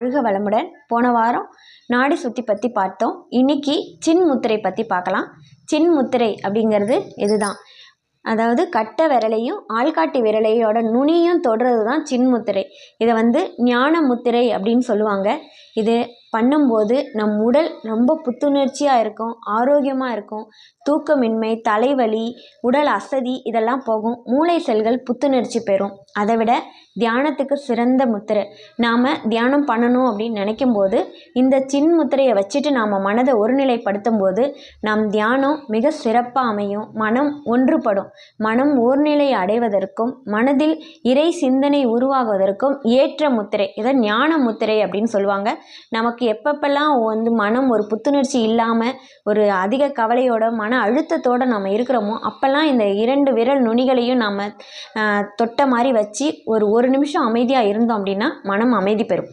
வாழ்க வளமுடன் போன வாரம் நாடி சுற்றி பற்றி பார்த்தோம். இன்னைக்கு சின் முத்திரை பற்றி பார்க்கலாம். சின் முத்திரை அப்படிங்கிறது இதுதான் அதாவது கட்டை விரலையும் ஆள்காட்டி விரலையோட நுனியும் தொடுறது தான் சின் முத்திரை. இதை வந்து ஞான முத்திரை அப்படின்னு சொல்லுவாங்க. இது பண்ணும்போது நம் உடல் ரொம்ப புத்துணர்ச்சியாக இருக்கும் ஆரோக்கியமாக இருக்கும். தூக்கமின்மை தலைவலி உடல் அசதி இதெல்லாம் போகும். மூளை செல்கள் புத்துணர்ச்சி பெறும். அதை விட தியானத்துக்கு சிறந்த முத்திரை. நாம் தியானம் பண்ணணும் அப்படின்னு நினைக்கும் போது இந்த சின் முத்திரையை வச்சுட்டு நாம் மனதை ஒருநிலைப்படுத்தும் போது நம் தியானம் மிக சிறப்பாக அமையும். மனம் ஒன்றுபடும். மனம் ஓர்நிலை அடைவதற்கும் மனதில் இறை சிந்தனை உருவாகுவதற்கும் ஏற்ற முத்திரை. இதை ஞான முத்திரை அப்படின்னு சொல்லுவாங்க. நமக்கு நமக்கு எப்பப்பெல்லாம் வந்து மனம் ஒரு புத்துணர்ச்சி இல்லாமல் ஒரு அதிக கவலையோட மன அழுத்தத்தோடு நம்ம இருக்கிறோமோ அப்போல்லாம் இந்த இரண்டு விரல் நுனிகளையும் நம்ம தொட்ட மாதிரி வச்சு ஒரு ஒரு நிமிஷம் அமைதியாக இருந்தோம் அப்படின்னா மனம் அமைதி பெறும்.